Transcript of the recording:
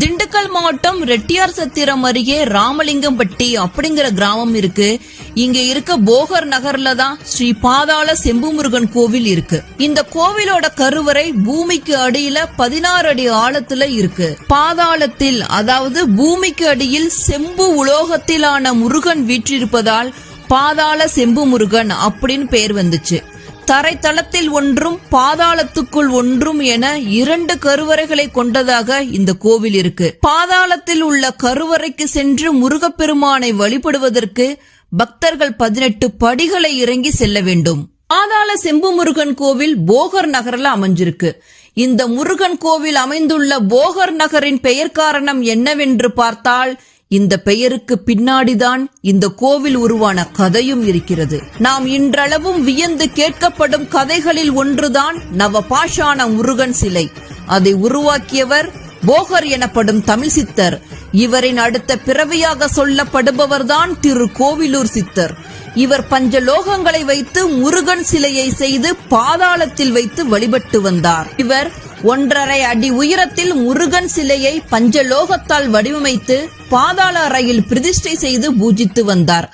திண்டுக்கல் மாவட்டம் ரெட்டியார் சத்திரம் அருகே ராமலிங்கம்பட்டி அப்படிங்கிற கிராமம் இருக்கு. இங்க இருக்க போகர் நகர்ல தான் ஸ்ரீ பாதாள செம்புமுருகன் கோவில் இருக்கு. இந்த கோவிலோட கருவறை பூமிக்கு அடியில பதினாறு அடி ஆழத்துல இருக்கு. பாதாளத்தில் அதாவது பூமிக்கு அடியில் செம்பு உலோகத்திலான முருகன் வீற்றிருப்பதால் பாதாள செம்பு முருகன் அப்படின்னு பெயர் வந்துச்சு. தரைத்தளத்தில் ஒன்றும் பாதாளத்துக்குள் ஒன்றும் என இரண்டு கருவறைகளை கொண்டதாக இந்த கோவில் இருக்கு. பாதாளத்தில் உள்ள கருவறைக்கு சென்று முருகப்பெருமானை வழிபடுவதற்கு பக்தர்கள் பதினெட்டு படிகளை இறங்கி செல்ல வேண்டும். பாதாள செம்பு முருகன் கோவில் போகர் நகர்ல அமைஞ்சிருக்கு. இந்த முருகன் கோவில் அமைந்துள்ள போகர் நகரின் பெயர் காரணம் என்னவென்று பார்த்தால் இந்த பெயருக்கு பின்னாடிதான் இந்த கோவில் உருவான கதையும் இருக்கிறது. நாம் இன்றளவும் வியந்து கேட்கப்படும் கதைகளில் ஒன்றுதான் நவபாஷான முருகன் சிலை. அதை உருவாக்கியவர் போகர் எனப்படும் தமிழ் சித்தர். இவரின் அடுத்த பிறவியாக சொல்லப்படுபவர்தான் திரு கோவிலூர் சித்தர். இவர் பஞ்சலோகங்களை வைத்து முருகன் சிலையை செய்து பாதாளத்தில் வைத்து வழிபட்டு வந்தார். இவர் ஒன்றரை அடி உயரத்தில் முருகன் சிலையை பஞ்சலோகத்தால் வடிவமைத்து பாதாள அறையில் பிரதிஷ்டை செய்து பூஜித்து வந்தார்.